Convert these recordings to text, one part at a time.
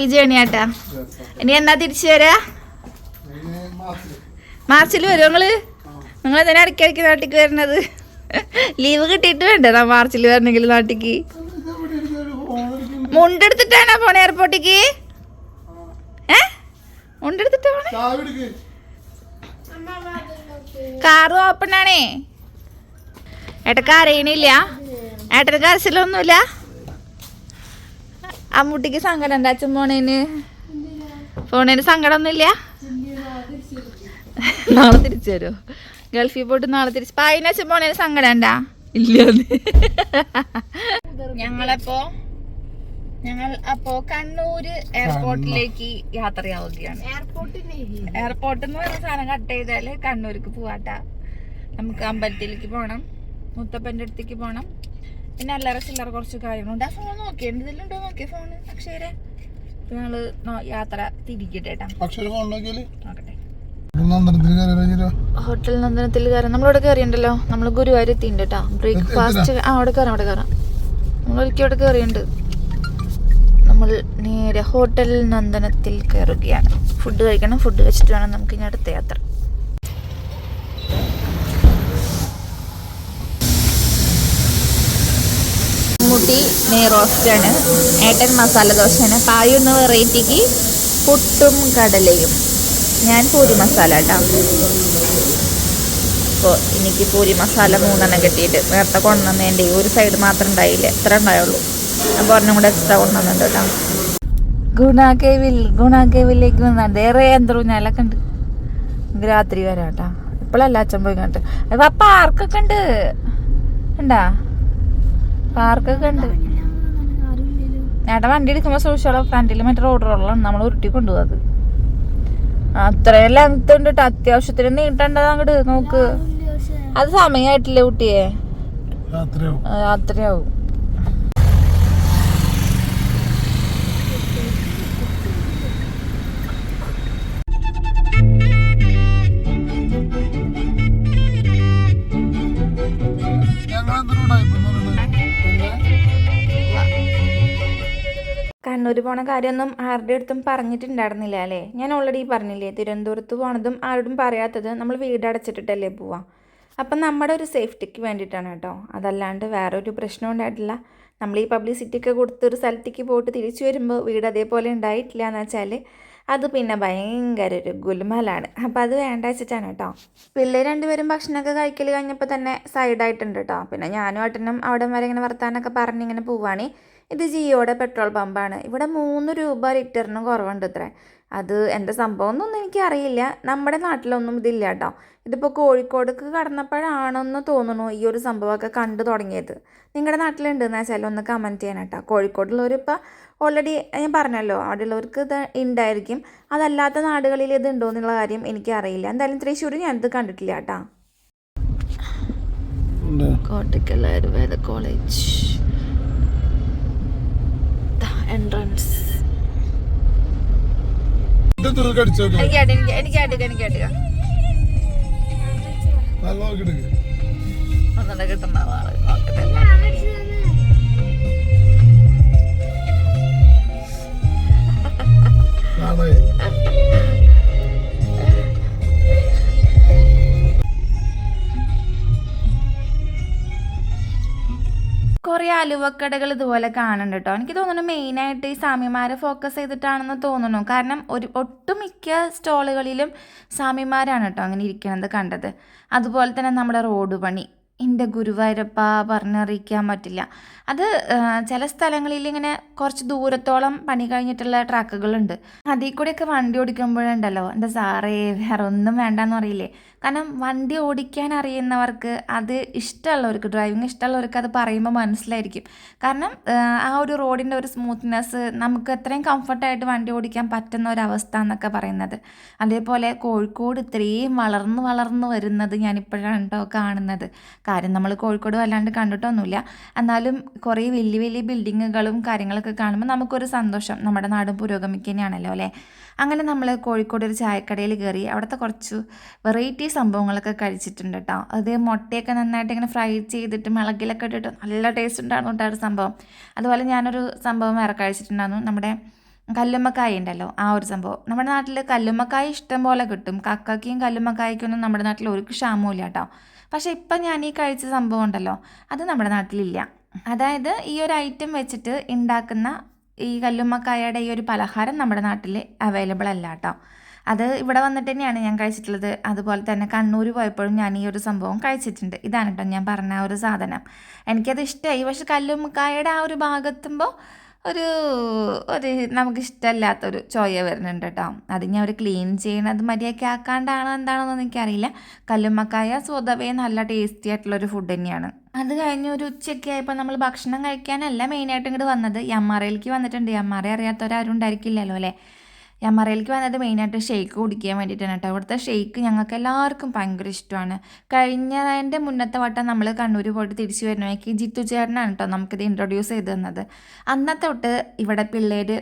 Happy journey ആട്ടാ ഇനി എന്നാ തിരിച്ചു വരാ? മാർച്ചിൽ വരും നിങ്ങൾ? നിങ്ങൾ എന്തിനാ ഇടയ്ക്കിടയ്ക്ക് നാട്ടിക്ക് വരുന്നത് ലീവ് കിട്ടിയിട്ട് വേണ്ടേ മാർച്ചിൽ വരണമെങ്കിൽ നാട്ടിക്ക്? മുണ്ടെടുത്തിട്ടാണോ പോണേ എയർപോർട്ടിക്ക്? ഏ? മുണ്ടെടുത്തിട്ടാ കാറ് ഓപ്പൺ ആണേ. ഏട്ടക്ക് അറിയണില്ല ഏട്ടന് കരച്ചിലൊന്നുമില്ല. അമ്മൂട്ടിക്ക് സങ്കടം ഉണ്ട് അച്ഛൻ പോണേന് പോണേന് സങ്കടമൊന്നുമില്ല? നാളെ തിരിച്ചു വരുമോ ഗൾഫിൽ പോയിട്ട് നാളെ തിരിച്ച് പായിന് അച്ഛൻ പോണേന് സങ്കടം ഉണ്ടാ ഇല്ല ഞങ്ങളപ്പോ ഞങ്ങൾ അപ്പോ കണ്ണൂര് എയർപോർട്ടിലേക്ക് യാത്രയാവുകയാണ് എയർപോർട്ടിൽ നിന്ന് പറഞ്ഞ സാധനം കട്ട് ചെയ്താൽ കണ്ണൂർക്ക് പോവാട്ട. നമുക്ക് അമ്പലത്തിലേക്ക് പോണം. മുത്തപ്പന്റെ അടുത്തേക്ക് പോകണം പിന്നെ അല്ലറ ചില്ലറ കുറച്ച് കാര്യങ്ങളുണ്ട്. ആ ഫോൺ നോക്കിയുണ്ട് എന്തെങ്കിലും നോക്കിയ ഫോൺ അക്ഷയരെ? ഞങ്ങൾ യാത്ര തിരിക്കട്ടെ കേട്ടാ ഫോൺ നോക്കിയാൽ? നോക്കട്ടെ. ഹോട്ടൽ നന്ദനത്തിൽ കയറാം നമ്മളിവിടെ കയറിയുണ്ടല്ലോ? നമ്മൾ ഗുരുവായൂർ എത്തിയിട്ടുണ്ട് കേട്ടോ ബ്രേക്ക്ഫാസ്റ്റ് ആ അവിടെ കയറാം അവിടെ കയറാം. നമ്മൾ ഒരിക്കൽ അവിടെ കയറിയുണ്ട്. നമ്മൾ നേരെ ഹോട്ടൽ നന്ദനത്തിൽ കയറുകയാണ്. ഫുഡ് കഴിക്കണം ഫുഡ് കഴിച്ചിട്ട് വേണം നമുക്ക് ഇനി അടുത്ത യാത്ര. മുട്ടി നെയ് റോസ്റ്റാണ്. ഏട്ടൻ മസാല ദോശയാണ്. പായുന്ന വെറൈറ്റിക്ക് പുട്ടും കടലയും. ഞാൻ പൂരി മസാല കേട്ടോ അപ്പോൾ എനിക്ക് പൂരി മസാല മൂന്നെണ്ണം കിട്ടിയിട്ട് നേരത്തെ കൊണ്ടുവന്നതിന്റെ ഒരു സൈഡ് മാത്രം ഉണ്ടായില്ല. എത്ര ഉണ്ടായുള്ളൂ. അപ്പോൾ ഒരെണ്ണം കൂടെ എക്സ്ട്രാ കൊണ്ടുവന്നുണ്ട് കേട്ടോ ഗുണാകേവിൽ ഗുണാകേവിലേക്ക് ഗുണ ഏറെ യന്ത്രൂഞ്ഞാലൊക്കെ ഉണ്ട്. രാത്രി വരാം കേട്ടോ ഇപ്പോഴല്ല അച്ഛൻ പോയി കണ്ടിട്ട് അപ്പം ആർക്കൊക്കെ ഉണ്ട്. ഉണ്ടാ? പാർക്കൊക്കെ ഉണ്ട്. ഏട്ടാ വണ്ടി എടുക്കുമ്പോൾ സൂക്ഷിച്ചോളാം ഫ്രണ്ടിൽ മറ്റേ റോഡ് റോഡിലാണ് നമ്മൾ ഉരുട്ടി കൊണ്ടുപോകും അത്. അത്രയും ലെങ്ത് ഉണ്ട് കേട്ടോ അത്യാവശ്യത്തിന് നീട്ടേണ്ടത് അങ്ങോട്ട് നോക്ക്. അത് സമയമായിട്ടില്ലേ കുട്ടിയെ? രാത്രിയാവും. കണ്ണൂർ പോണ കാര്യമൊന്നും ആരുടെ അടുത്തും പറഞ്ഞിട്ടുണ്ടായിരുന്നില്ല അല്ലേ? ഞാൻ ഓൾറെഡി പറഞ്ഞില്ലേ തിരുവനന്തപുരത്ത് പോണതും ആരോടും പറയാത്തത് നമ്മൾ വീട് അടച്ചിട്ടിട്ടല്ലേ പോവാം. അപ്പം നമ്മുടെ ഒരു സേഫ്റ്റിക്ക് വേണ്ടിയിട്ടാണ് കേട്ടോ. അതല്ലാണ്ട് വേറെ ഒരു പ്രശ്നം ഉണ്ടായിട്ടില്ല. നമ്മൾ ഈ പബ്ലിസിറ്റിയൊക്കെ കൊടുത്ത് ഒരു സ്ഥലത്തേക്ക് പോയിട്ട് തിരിച്ചു വരുമ്പോൾ വീട് അതേപോലെ ഉണ്ടായിട്ടില്ല എന്ന് വെച്ചാൽ അത് പിന്നെ ഭയങ്കര ഒരു ഗുൽമലാണ് അപ്പോൾ അത് വേണ്ട വെച്ചിട്ടാണ് കേട്ടോ. പിള്ളേർ രണ്ടുപേരും ഭക്ഷണമൊക്കെ കഴിക്കൽ കഴിഞ്ഞപ്പോൾ തന്നെ സൈഡായിട്ടുണ്ട് കേട്ടോ. പിന്നെ ഞാനും ഏട്ടനും അവിടെ വരെ ഇങ്ങനെ വർത്താനൊക്കെ പറഞ്ഞ് ഇങ്ങനെ പോവാണ്. ഇത് ജിയോയുടെ പെട്രോൾ പമ്പാണ്. ഇവിടെ മൂന്ന് രൂപ ലിറ്ററിന് കുറവുണ്ട് ഇത്രേ. അത് എന്റെ സംഭവം ഒന്നും എനിക്കറിയില്ല. നമ്മുടെ നാട്ടിലൊന്നും ഇതില്ല കേട്ടോ ഇതിപ്പോൾ കോഴിക്കോടേക്ക് കടന്നപ്പോഴാണെന്ന് തോന്നുന്നു ഈ ഒരു സംഭവമൊക്കെ കണ്ടു തുടങ്ങിയത്. നിങ്ങളുടെ നാട്ടിലുണ്ടെന്ന് വെച്ചാൽ ഒന്ന് കമന്റ് ചെയ്യണം കേട്ടോ കോഴിക്കോടുള്ളവരിപ്പോൾ ഓൾറെഡി ഞാൻ പറഞ്ഞല്ലോ അവിടെയുള്ളവർക്ക് ഇത് ഉണ്ടായിരിക്കും അതല്ലാത്ത നാടുകളിൽ ഇത് ഉണ്ടോ എന്നുള്ള കാര്യം എനിക്കറിയില്ല. എന്തായാലും തൃശ്ശൂർ ഞാനിത് കണ്ടിട്ടില്ല കേട്ടോ കോട്ടയ്ക്കൽ ആയുർവേദ കോളേജ്. എൻട്രൻസ് എനിക്ക് എനിക്ക് എനിക്ക് അടുക്ക എനിക്ക് അടുക്ക കിട്ടുന്ന അലുവക്കടകൾ ഇതുപോലെ കാണുന്നുണ്ട് കേട്ടോ. എനിക്ക് തോന്നുന്നു മെയിനായിട്ട് ഈ സ്വാമിമാരെ ഫോക്കസ് ചെയ്തിട്ടാണെന്ന് തോന്നുന്നു. കാരണം ഒരു ഒട്ടുമിക്ക സ്റ്റോളുകളിലും സ്വാമിമാരാണ് കേട്ടോ അങ്ങനെ ഇരിക്കണത് കണ്ടത്. അതുപോലെ തന്നെ നമ്മുടെ റോഡ് പണി. എന്റെ ഗുരുവായൂരപ്പ പറഞ്ഞറിയിക്കാൻ പറ്റില്ല. അത് ചില സ്ഥലങ്ങളിൽ ഇങ്ങനെ കുറച്ച് ദൂരത്തോളം പണി കഴിഞ്ഞിട്ടുള്ള ട്രാക്കുകളുണ്ട് അതിൽ കൂടെയൊക്കെ വണ്ടി ഓടിക്കുമ്പോഴുണ്ടല്ലോ. എന്റെ സാറേ വേറെ ഒന്നും വേണ്ടെന്ന് അറിയില്ലേ കാരണം വണ്ടി ഓടിക്കാൻ അറിയുന്നവർക്ക് അത് ഇഷ്ടമുള്ളവർക്ക് ഡ്രൈവിംഗ് ഇഷ്ടമുള്ളവർക്ക് അത് പറയുമ്പോൾ മനസ്സിലായിരിക്കും. കാരണം ആ, ഒരു റോഡിന്റെ ഒരു സ്മൂത്ത്നെസ് നമുക്ക് എത്രയും കംഫർട്ടായിട്ട് വണ്ടി ഓടിക്കാൻ പറ്റുന്ന ഒരവസ്ഥ എന്നൊക്കെ പറയുന്നത്. അതേപോലെ കോഴിക്കോട് ഇത്രയും വളർന്ന് വളർന്നു വരുന്നത് ഞാനിപ്പോഴാണ് കേട്ടോ കാണുന്നത്. കാര്യം നമ്മൾ കോഴിക്കോട് വല്ലാണ്ട് കണ്ടിട്ടൊന്നുമില്ല. എന്നാലും കുറേ വലിയ വലിയ ബിൽഡിങ്ങുകളും കാര്യങ്ങളൊക്കെ കാണുമ്പോൾ നമുക്കൊരു സന്തോഷം. നമ്മുടെ നാടും പുരോഗമിക്കുന്നതാണല്ലോ അല്ലേ? അങ്ങനെ നമ്മൾ കോഴിക്കോട് ഒരു ചായക്കടയിൽ കയറി അവിടുത്തെ കുറച്ച് വെറൈറ്റി സംഭവങ്ങളൊക്കെ കഴിച്ചിട്ടുണ്ട് കേട്ടോ അത് മുട്ടയൊക്കെ നന്നായിട്ട് ഇങ്ങനെ ഫ്രൈ ചെയ്തിട്ട് മുളകിലൊക്കെ ഇട്ടിട്ട് നല്ല ടേസ്റ്റ് ഉണ്ടായിരുന്നു കേട്ടോ ഒരു സംഭവം. അതുപോലെ ഞാനൊരു സംഭവം വേറെ കഴിച്ചിട്ടുണ്ടായിരുന്നു. നമ്മുടെ കല്ലുമ്മക്കായ ഉണ്ടല്ലോ ആ ഒരു സംഭവം. നമ്മുടെ നാട്ടിൽ കല്ലുമ്മക്കായ ഇഷ്ടം പോലെ കിട്ടും. കക്കയ്ക്കും കല്ലുമ്മക്കായ്ക്കൊന്നും നമ്മുടെ നാട്ടിൽ ഒരു ക്ഷാമവും കേട്ടോ പക്ഷേ ഇപ്പം ഞാൻ ഈ കഴിച്ച സംഭവം ഉണ്ടല്ലോ അത് നമ്മുടെ നാട്ടിലില്ല. അതായത് ഈ ഒരു ഐറ്റം വെച്ചിട്ട് ഉണ്ടാക്കുന്ന ഈ കല്ലുമ്മക്കായയുടെ ഈ ഒരു പലഹാരം നമ്മുടെ നാട്ടിൽ അവൈലബിൾ അല്ല കേട്ടോ അത് ഇവിടെ വന്നിട്ട് തന്നെയാണ് ഞാൻ കഴിച്ചിട്ടുള്ളത്. അതുപോലെ തന്നെ കണ്ണൂർ പോയപ്പോഴും ഞാൻ ഈ ഒരു സംഭവം കഴിച്ചിട്ടുണ്ട്. ഇതാണ് കേട്ടോ ഞാൻ പറഞ്ഞ ഒരു സാധനം. എനിക്കത് ഇഷ്ടമായി പക്ഷെ കല്ലുമ്മക്കായയുടെ ആ ഒരു ഭാഗത്തുമ്പോൾ ഒരു ഒരു നമുക്ക് ഇഷ്ടമല്ലാത്തൊരു ചോയ വരുന്നുണ്ട് കേട്ടോ അത് ഞാൻ അവർ ക്ലീൻ ചെയ്യണത് മര്യാദയ്ക്ക് ആക്കാണ്ടാണോ എന്താണെന്നൊന്നും എനിക്കറിയില്ല. കല്ലുമ്മക്കായ സ്വതവേ നല്ല ടേസ്റ്റി ആയിട്ടുള്ളൊരു ഫുഡ് തന്നെയാണ്. അത് കഴിഞ്ഞ് ഒരു ഉച്ചയ്ക്ക് ആയപ്പോൾ നമ്മൾ ഭക്ഷണം കഴിക്കാനല്ല മെയിനായിട്ട് ഇങ്ങോട്ട് വന്നത്. എം ആർ ഐയിലേക്ക് വന്നിട്ടുണ്ട്. എം ആർ ഐ അറിയാത്തവരാരും ഉണ്ടായിരിക്കില്ലല്ലോ അല്ലേ? യമ്മറയിലേക്ക് വന്നത് മെയിനായിട്ട് ഷെയ്ക്ക് കുടിക്കാൻ വേണ്ടിയിട്ടാണ് കേട്ടോ. ഇവിടുത്തെ ഷെയ്ക്ക് ഞങ്ങൾക്ക് എല്ലാവർക്കും ഭയങ്കര ഇഷ്ടമാണ്. കഴിഞ്ഞതിന്റെ മുന്നത്തെ വട്ടം നമ്മൾ കണ്ണൂർ പോയിട്ട് തിരിച്ചു വരുന്നവയ്ക്ക് ജിത്തു ചേട്ടനാണ് കേട്ടോ നമുക്കിത് ഇൻട്രൊഡ്യൂസ് ചെയ്ത് തന്നത്. അന്നത്തെ തൊട്ട് ഇവിടെ പിള്ളേർ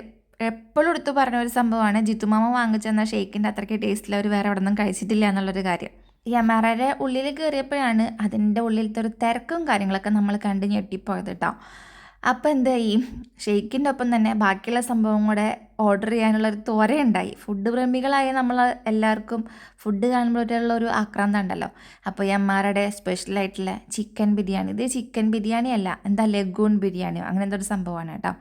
എപ്പോഴും എടുത്ത് പറഞ്ഞ ഒരു സംഭവമാണ് ജിത്തുമാമ വാങ്ങിച്ചെന്ന ഷെയ്ക്കിന്റെ അത്രയ്ക്ക് ടേസ്റ്റിൽ അവർ വേറെ എവിടെ നിന്നും കഴിച്ചിട്ടില്ല എന്നുള്ളൊരു കാര്യം. ഈ അമാറയുടെ ഉള്ളിൽ കയറിയപ്പോഴാണ് അതിന്റെ ഉള്ളിലത്തെ ഒരു തിരക്കും കാര്യങ്ങളൊക്കെ നമ്മൾ കണ്ട് ഞെട്ടിപ്പോയത് കേട്ടോ. അപ്പോൾ എന്താ ഈ ഷെയ്ക്കിന്റെ ഒപ്പം തന്നെ ബാക്കിയുള്ള സംഭവം കൂടെ ഓർഡർ ചെയ്യാനുള്ള ഒരു ത്വരയുണ്ടായി ഫുഡ് പ്രേമികളായ നമ്മൾ എല്ലാവർക്കും ഫുഡ് കാണുമ്പോഴുള്ള ഒരു ആക്രാന്തം ഉണ്ടല്ലോ. അപ്പോൾ ഈ അമ്മാരുടെ സ്പെഷ്യലായിട്ടുള്ള ചിക്കൻ ബിരിയാണി. ഇത് ചിക്കൻ ബിരിയാണി അല്ല എന്താ ലഗൂൺ ബിരിയാണിയോ? അങ്ങനെ എന്തൊരു സംഭവമാണ് കേട്ടോ.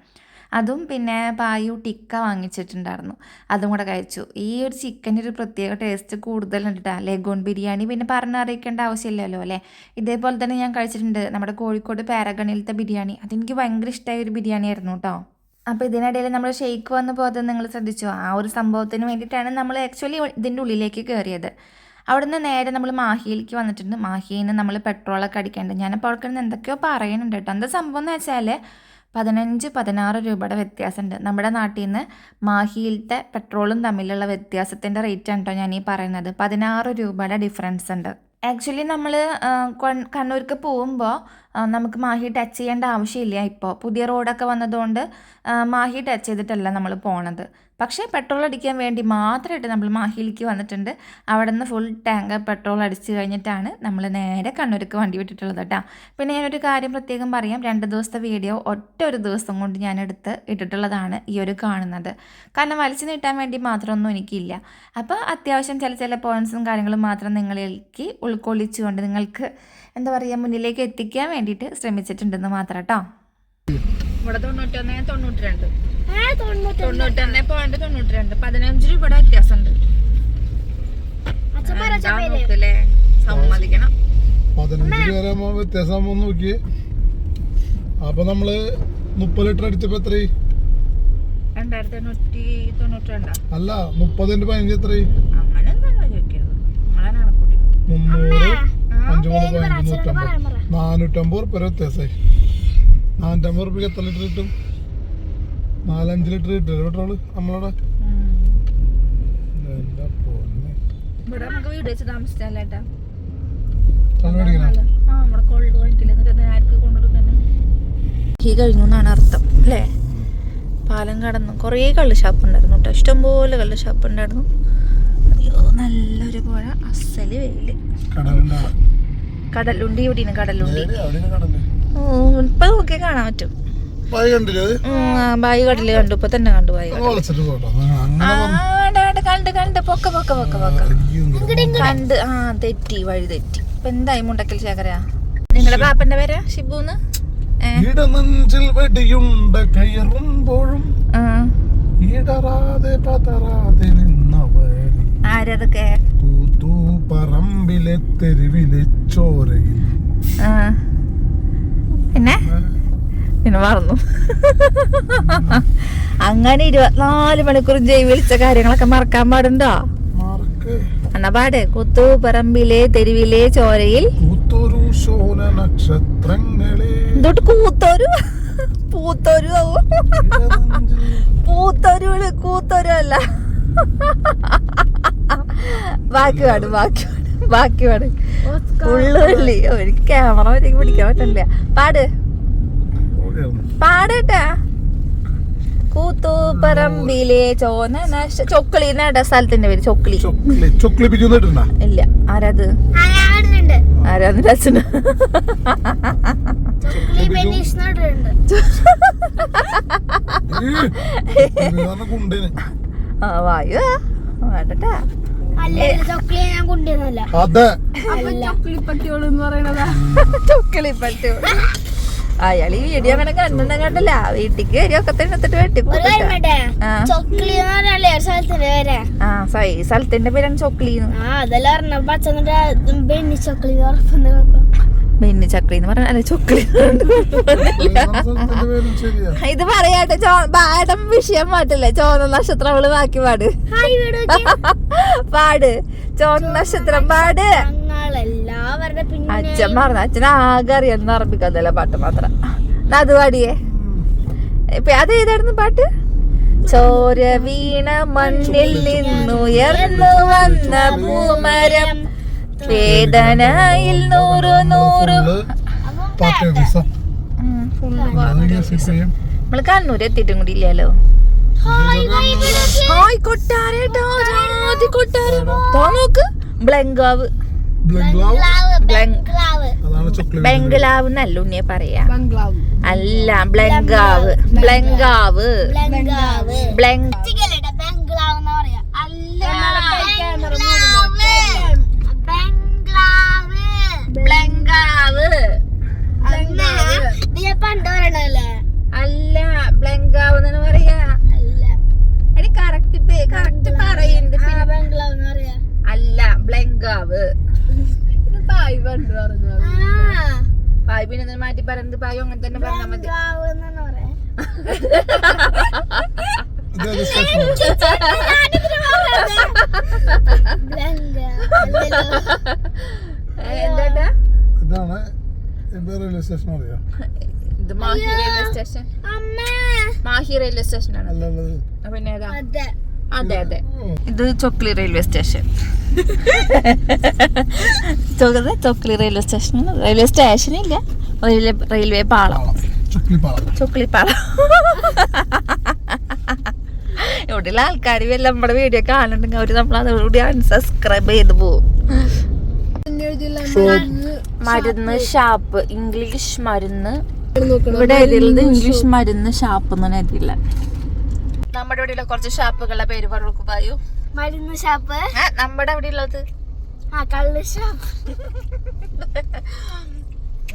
അതും പിന്നെ പായു ടിക്ക വാങ്ങിച്ചിട്ടുണ്ടായിരുന്നു. അതും കൂടെ കഴിച്ചു. ഈ ഒരു ചിക്കന്റെ ഒരു പ്രത്യേക ടേസ്റ്റ് കൂടുതലുണ്ട് കേട്ടോ ലെഗോൺ ബിരിയാണി പിന്നെ പറഞ്ഞറിയിക്കേണ്ട ആവശ്യമില്ലല്ലോ അല്ലേ? ഇതേപോലെ തന്നെ ഞാൻ കഴിച്ചിട്ടുണ്ട്. നമ്മുടെ കോഴിക്കോട് പാരഗണിലത്തെ ബിരിയാണി അതെനിക്ക് ഭയങ്കര ഇഷ്ടമായ ഒരു ബിരിയാണി ആയിരുന്നു കേട്ടോ അപ്പോൾ ഇതിനിടയിൽ നമ്മൾ ഷെയ്ക്ക് വന്ന് പോകുന്നത് നിങ്ങൾ ശ്രദ്ധിച്ചു? ആ ഒരു സംഭവത്തിന് വേണ്ടിയിട്ടാണ് നമ്മൾ ആക്ച്വലി ഇതിന്റെ ഉള്ളിലേക്ക് കയറിയത് അവിടുന്ന് നേരെ നമ്മൾ മാഹിയിലേക്ക് വന്നിട്ടുണ്ട്. മാഹിയിൽ നിന്ന് നമ്മൾ പെട്രോളൊക്കെ അടിക്കേണ്ടത് ഞാനപ്പോൾ അവിടെ എന്തൊക്കെയോ പറയുന്നുണ്ട് കേട്ടോ എന്താ സംഭവം എന്ന് വെച്ചാൽ പതിനഞ്ച് പതിനാറ് രൂപയുടെ വ്യത്യാസമുണ്ട്. നമ്മുടെ നാട്ടിൽ നിന്ന് മാഹിയിലത്തെ പെട്രോളും തമ്മിലുള്ള വ്യത്യാസത്തിന്റെ ആണ് കേട്ടോ ഞാൻ ഈ പറയുന്നത്. പതിനാറ് രൂപയുടെ ഡിഫറൻസ് ഉണ്ട്. ആക്ച്വലി നമ്മൾ കണ്ണൂർക്ക് പോകുമ്പോൾ നമുക്ക് മാഹി ടച്ച് ചെയ്യേണ്ട ആവശ്യമില്ല ഇപ്പോൾ. പുതിയ റോഡൊക്കെ വന്നതുകൊണ്ട് മാഹി ടച്ച് ചെയ്തിട്ടല്ല നമ്മൾ പോണത്. പക്ഷേ പെട്രോൾ അടിക്കാൻ വേണ്ടി മാത്രമായിട്ട് നമ്മൾ മാഹിയിലേക്ക് വന്നിട്ടുണ്ട്. അവിടെ നിന്ന് ഫുൾ ടാങ്ക് പെട്രോൾ അടിച്ചു കഴിഞ്ഞിട്ടാണ് നമ്മൾ നേരെ കണ്ണൂർക്ക് വണ്ടി വിട്ടിട്ടുള്ളത് കേട്ടോ. പിന്നെ ഞാനൊരു കാര്യം പ്രത്യേകം പറയാം. രണ്ട് ദിവസത്തെ വീഡിയോ ഒറ്റ ഒരു ദിവസം കൊണ്ട് ഞാൻ എടുത്ത് ഇട്ടിട്ടുള്ളതാണ് ഈ ഒരു കാണുന്നത്. കാരണം വലിച്ചു നീട്ടാൻ വേണ്ടി മാത്രമൊന്നും എനിക്കില്ല. അപ്പോൾ അത്യാവശ്യം ചില ചില പോയിൻസും കാര്യങ്ങളും മാത്രം നിങ്ങളിലേക്ക് ഉൾക്കൊള്ളിച്ചുകൊണ്ട് നിങ്ങൾക്ക് എന്താ പറയുക മുന്നിലേക്ക് എത്തിക്കാൻ വേണ്ടിയിട്ട് ശ്രമിച്ചിട്ടുണ്ടെന്ന് മാത്രം കേട്ടോ. ഇവിടെ തൊണ്ണൂറ്റൊന്ന് തൊണ്ണൂറ്റി രണ്ട് തൊണ്ണൂറ്റൊന്ന്. പോയിന്റ് തൊണ്ണൂറ്റി രണ്ട് പതിനഞ്ച് രൂപയുടെ വ്യത്യാസമുണ്ട്. എന്താ നോക്കല്ലേ സമ്മതിക്കണം. പതിനഞ്ച് വരെ വ്യത്യാസം ഒന്ന് നോക്കിയേ. അപ്പൊ നമ്മൾ മുപ്പത് ലിറ്റർ അടിച്ചപ്പോ എത്ര അല്ല മുപ്പതിന്റെ പതിനഞ്ച് എത്രയും അങ്ങനെ മുന്നൂറ് അഞ്ചു മൂന്ന് നൂറ്റമ്പത്. നാനൂറ്റമ്പത് ഉറുപ്പ വ്യത്യാസമായി നാനൂറ്റമ്പത് ഉറുപ്പിക്ക് എത്ര ലിറ്റർ കിട്ടും? നാലഞ്ച് ലിറ്റർ കിട്ടും. പെട്രോൾ നമ്മളവിടെ. ഇവിടെ നമുക്ക് വീട് വെച്ച് താമസിച്ചാലേട്ടാ ചായ മേടിക്കണോ? ആ നമ്മുടെ കോൾഡ് വാങ്ങിക്കില്ല എന്നിട്ട് ആർക്ക് കൊണ്ടുകൊടുക്കണേ ഈ കഴിഞ്ഞു എന്നാണ് അർത്ഥം അല്ലേ? പാലം കടന്നു. കുറേ കള്ള് ഷാപ്പ് ഉണ്ടായിരുന്നു കേട്ടോ ഇഷ്ടംപോലെ കള്ള് ഷാപ്പ് ഉണ്ടായിരുന്നു. അയ്യോ നല്ലൊരു പുഴ അസൽ വെയിൽ. കടലുണ്ടാ? ഇവിടെയാണ് കടലുണ്ടി? ഇപ്പൊ നോക്കിയാൽ കാണാൻ പറ്റും. ബായി കടൽ കണ്ടു. ഇപ്പൊ തന്നെ കണ്ടു ബായി കണ്ട് കണ്ട്. പൊക്ക പൊക്ക പൊക്ക പൊക്ക. കണ്ട്. ആ തെറ്റി വഴി തെറ്റി. ഇപ്പൊ എന്തായി മുണ്ടക്കൽ ശേഖര? നിങ്ങളുടെ പാപ്പന്റെ പേരാ? ഷിബുന്ന്? വെടിയുണ്ട കയറുമ്പോഴും ഇടറാതെ പതറാതെ ആരതൊക്കെ കൂത്തു പറമ്പിലെ തെരുവിലെ ചോരയിൽ. പിന്നെ? പിന്നെ മറന്നു. അങ്ങനെ ഇരുപത്തിനാല് മണിക്കൂർ ജൈവിളിച്ച വിളിച്ച കാര്യങ്ങളൊക്കെ മറക്കാൻ പാടുണ്ടോ? എന്നാ പാട്. കുത്തുപറമ്പിലെ തെരുവിലെ ചോരയിൽ. നക്ഷത്രങ്ങളെ. എന്തോട്ട് കൂത്തോരു? പൂത്തോരു പൂത്തൊരു കൂത്തൊരു അല്ല. ബാക്കി പാട് ബാക്കി പാട് ബാക്കി പാട് ഉള്ളുള്ളി ഒരു ക്യാമറ വരേക്ക് പിടിക്കാൻ പറ്റില്ല പാട്. പാടട്ട. കൂത്തുപറമ്പിലെ ചോന ചൊക്ലി ചൊക്കളി എന്നാ സ്ഥലത്തിന്റെ പേര്? ചൊക്കളി. ചൊക്ലി ചൊക്ലി ഇല്ല. ആരാത്? ആരാന്ന് അച്ഛന് കുണ്ടിന് വായു. വേണ്ടട്ടാ. അയാൾ ഈ വീഡിയോ അങ്ങനെ കണ്ടെണ്ണം കണ്ടല്ല? വീട്ടിക്ക് കയറിയൊക്കെ തന്നെ എടുത്തിട്ട് വെട്ടിപ്പോ ഒരു സ്ഥലത്തിന്റെ പേരാണ് ആ അതെല്ലാം പറഞ്ഞ പച്ചന്നിട്ട് ബെന്നി ചക്രി എന്ന് പറഞ്ഞാൽ അല്ലെ ചൊക്കിളി ഇത് പറയാട്ടെ ചോ പാടം വിഷയം പാട്ടില്ലേ? ചോന്ന നക്ഷത്രം അവൾ ബാക്കി പാട്. പാട്. ചോന്ന നക്ഷത്രം പാട്. പിന്നെ അച്ഛൻ പറഞ്ഞു അച്ഛൻ ആകെ അറിയാന്ന് അറബിക്കതല്ല പാട്ട് മാത്രം. അത് പാടിയേ. ഇപ്പൊ അത് ഏതായിരുന്നു പാട്ട്? ചോര വീണ മണ്ണിൽ നിന്നുയർന്നു വന്ന പൂമരം. വേദനയിൽ നൂറു നൂറു. നമ്മൾ കണ്ണൂര് എത്തിയിട്ടും കൂടി ഇല്ലല്ലോ. ഹായ് ഹായ് വീട് ഹായ് കൊട്ടാരേട്ടോ ജാതി കൊട്ടാരം. ദാ നോക്ക്. ബ്ലങ്കാവ് ബ്ലംഗ്ലാവ് ബംഗ്ലാവ് അതാണ് ചോക്ലേറ്റ് ബംഗ്ലാവ് എന്നല്ല ഉണ്ണിയെ പറയാ. അല്ല ബ്ലങ്കാവ് ബ്ലങ്കാവ് ബംഗ്ലാവ്. ബ്ലങ് ബ്ലങ്കാവ്. ഇത് പണ്ട് അല്ല ബ്ലങ്കാവ് എന്നാണ് പറയാ. അല്ല. എടി കറക്റ്റ് പേ കറക്റ്റ് പറയുന്നുണ്ട് അല്ല ബംഗ്ലാവ് എന്ന് പറയാ. അല്ല ബ്ലങ്കാവ്. ആ. പായ് പിന്നെ മാറ്റി പറയുന്നത് പായോ അങ്ങനെ തന്നെ പറഞ്ഞാൽ മതി ബംഗ്ലാവ് എന്നാണ് പറയാ ഇത് ഏത് സ്റ്റേഷനാണ് ഏ, എന്താട്ടാ ഇതാണ് ഇപ്പൊ റെയിൽവേ സ്റ്റേഷൻ അറിയാം ഇത് Mahe railway station Mahe railway station ആണ്. പിന്നെ ഏതാ? അതെ. അതെ ഇത് Chokli railway station ചൊക്കത് Chokli railway station railway station ഇല്ല. റെയിൽവേ റെയിൽവേ പാളം. പാളം. ചുക്ലിപ്പാളം ചൊക്ലി പാളം. ഇവിടെയുള്ള ആൾക്കാർ വല്ല നമ്മുടെ വീഡിയോ കാണുന്നുണ്ടെങ്കിൽ അവർ നമ്മൾ അതോടുകൂടി അൺസബ്സ്ക്രൈബ് ചെയ്ത് പോവും. മരുന്ന് ഷാപ്പ്. ഇംഗ്ലീഷ് മരുന്ന്. ഇവിടെ എഴുതിയുള്ളത് ഇംഗ്ലീഷ് മരുന്ന് ഷാപ്പ് എന്നാണ് എഴുതിയില്ല. നമ്മുടെ ഇവിടെയുള്ള കുറച്ച് ഷാപ്പുകളുടെ പേര് പറഞ്ഞു പായു മരുന്ന് ഷാപ്പ്. നമ്മുടെ അവിടെ ഉള്ളത് ആ കള്ള് ഷാപ്പ്.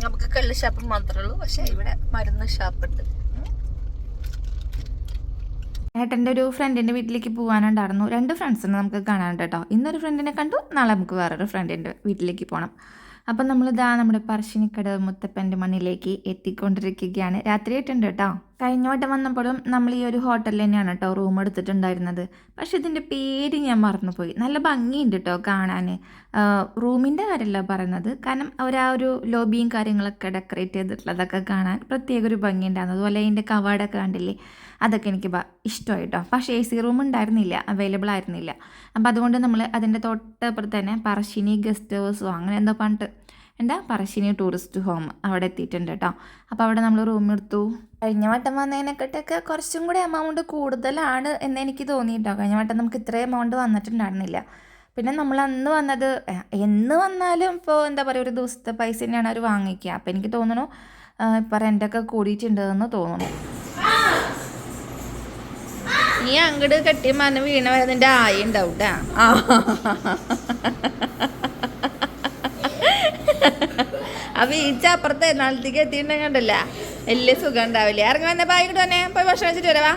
നമുക്ക് കള്ള് ഷാപ്പ് മാത്രമേ ഉള്ളൂ പക്ഷെ ഇവിടെ മരുന്ന് ഷാപ്പ് ഉണ്ട് ഏട്ടന്റെ ഒരു ഫ്രണ്ടിന്റെ വീട്ടിലേക്ക് പോകാനുണ്ടായിരുന്നു രണ്ട് ഫ്രണ്ട്സിനെ നമുക്ക് കാണാനുണ്ട് കേട്ടോ. ഇന്നൊരു ഫ്രണ്ടിനെ കണ്ടു നാളെ നമുക്ക് വേറൊരു ഫ്രണ്ടിന്റെ വീട്ടിലേക്ക് പോകണം അപ്പം നമ്മളിതാ നമ്മുടെ പറശ്ശിനിക്കട മുത്തപ്പന്റെ മണ്ണിലേക്ക് എത്തിക്കൊണ്ടിരിക്കുകയാണ്. രാത്രി ആയിട്ടുണ്ട് കേട്ടോ. കഴിഞ്ഞ വട്ടം വന്നപ്പോഴും നമ്മൾ ഈ ഒരു ഹോട്ടലിൽ തന്നെയാണ് കേട്ടോ റൂം എടുത്തിട്ടുണ്ടായിരുന്നത്. പക്ഷെ ഇതിന്റെ പേര് ഞാൻ മറന്നുപോയി. നല്ല ഭംഗിയുണ്ട് കേട്ടോ കാണാൻ. റൂമിന്റെ കാര്യമല്ല പറയുന്നത്. കാരണം അവർ ആ ഒരു ലോബിയും കാര്യങ്ങളൊക്കെ ഡെക്കറേറ്റ് ചെയ്തിട്ടുള്ളതൊക്കെ കാണാൻ പ്രത്യേക ഒരു ഭംഗിയുണ്ടായിരുന്നു അതുപോലെ അതിന്റെ കവാടൊക്കെ കണ്ടില്ലേ? അതൊക്കെ എനിക്ക് ഇഷ്ടമായി കേട്ടോ പക്ഷേ എ സി റൂം ഉണ്ടായിരുന്നില്ല. അവൈലബിൾ ആയിരുന്നില്ല. അപ്പം അതുകൊണ്ട് നമ്മൾ അതിന്റെ തൊട്ടപ്പുറത്ത് തന്നെ പറശ്ശിനി ഗസ്റ്റ് ഹൗസോ അങ്ങനെ എന്തോ പറഞ്ഞിട്ട് എന്താ? പറശ്ശിനി ടൂറിസ്റ്റ് ഹോം അവിടെ എത്തിയിട്ടുണ്ട് കേട്ടോ. അപ്പോൾ അവിടെ നമ്മൾ റൂം എടുത്തു. കഴിഞ്ഞ വട്ടം വന്നതിനെക്കാട്ടൊക്കെ കുറച്ചും കൂടി എമൗണ്ട് കൂടുതലാണ് എന്ന് എനിക്ക് തോന്നി കേട്ടോ കഴിഞ്ഞ വട്ടം നമുക്ക് ഇത്രയും എമൗണ്ട് വന്നിട്ടുണ്ടായിരുന്നില്ല. പിന്നെ നമ്മൾ അന്ന് വന്നത് എന്ന് വന്നാലും ഇപ്പോൾ എന്താ പറയുക ഒരു ദിവസത്തെ പൈസ തന്നെയാണ് അവർ വാങ്ങിക്കുക. അപ്പോൾ എനിക്ക് തോന്നുന്നു ഇപ്പം റെന്റൊക്കെ കൂടിയിട്ടുണ്ടെന്ന് തോന്നുന്നു. നീ അങ്ങട് കെട്ടി മന വീണ വരെ നിന്റെ ആയ ഉണ്ടാവും. ആ അപ്പൊ അപ്പുറത്തെ നാളത്തേക്ക് എത്തിയിട്ടുണ്ടെങ്കിൽ കണ്ടല്ല വലിയ സുഖം ഉണ്ടാവില്ല ഇറങ്ങി വന്ന ബാഗ് തന്നെ പോയി ഭക്ഷണം വെച്ചിട്ട് വരവാ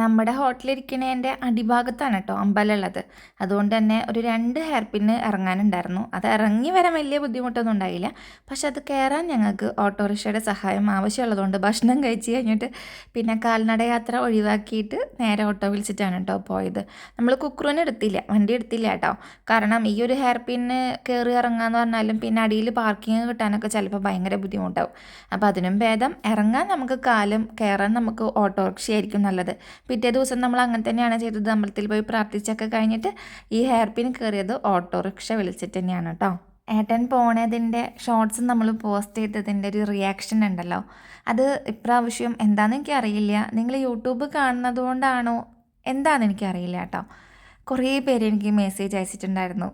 നമ്മുടെ ഹോട്ടലിരിക്കണേന്റെ അടിഭാഗത്താണ് കേട്ടോ അമ്പലം ഉള്ളത് അതുകൊണ്ട് തന്നെ ഒരു രണ്ട് ഹെയർ പിന്ന് ഇറങ്ങാനുണ്ടായിരുന്നു. അത് ഇറങ്ങി വരാൻ വലിയ ബുദ്ധിമുട്ടൊന്നും ഉണ്ടായില്ല. പക്ഷെ അത് കയറാൻ ഞങ്ങൾക്ക് ഓട്ടോറിക്ഷയുടെ സഹായം ആവശ്യമുള്ളതുകൊണ്ട് ഭക്ഷണം കഴിച്ച് കഴിഞ്ഞിട്ട് പിന്നെ കാൽനട യാത്ര ഒഴിവാക്കിയിട്ട് നേരെ ഓട്ടോ വിളിച്ചിട്ടാണ് കേട്ടോ പോയത്. നമ്മൾ കുക്കറൂന് എടുത്തില്ല വണ്ടി എടുത്തില്ല കേട്ടോ കാരണം ഈ ഒരു ഹെയർ പിന്ന് കയറി ഇറങ്ങാന്ന് പറഞ്ഞാലും പിന്നെ അടിയിൽ പാർക്കിംഗ് കിട്ടാനൊക്കെ ചിലപ്പോൾ ഭയങ്കര ബുദ്ധിമുട്ടാവും. അപ്പോൾ അതിനും ഭേദം ഇറങ്ങാൻ നമുക്ക് കാലും കയറാൻ നമുക്ക് ഓട്ടോറിക്ഷയായിരിക്കും നല്ലത്. പിറ്റേ ദിവസം നമ്മൾ അങ്ങനെ തന്നെയാണ് ചെയ്തത്. അമ്പലത്തിൽ പോയി പ്രാർത്ഥിച്ചൊക്കെ കഴിഞ്ഞിട്ട് ഈ ഹെയർ പിൻ കയറിയത് ഓട്ടോറിക്ഷ വിളിച്ചിട്ട് തന്നെയാണ് കേട്ടോ. ഏട്ടൻ പോണതിന്റെ ഷോർട്സ് നമ്മൾ പോസ്റ്റ് ചെയ്തതിന്റെ ഒരു റിയാക്ഷൻ ഉണ്ടല്ലോ. അത് ഇപ്രാവശ്യം എന്താണെന്ന് എനിക്കറിയില്ല. നിങ്ങൾ യൂട്യൂബ് കാണുന്നത് കൊണ്ടാണോ? എന്താണെന്ന് എനിക്കറിയില്ല കേട്ടോ. കുറേ പേര് എനിക്ക് മെസ്സേജ് അയച്ചിട്ടുണ്ടായിരുന്നു.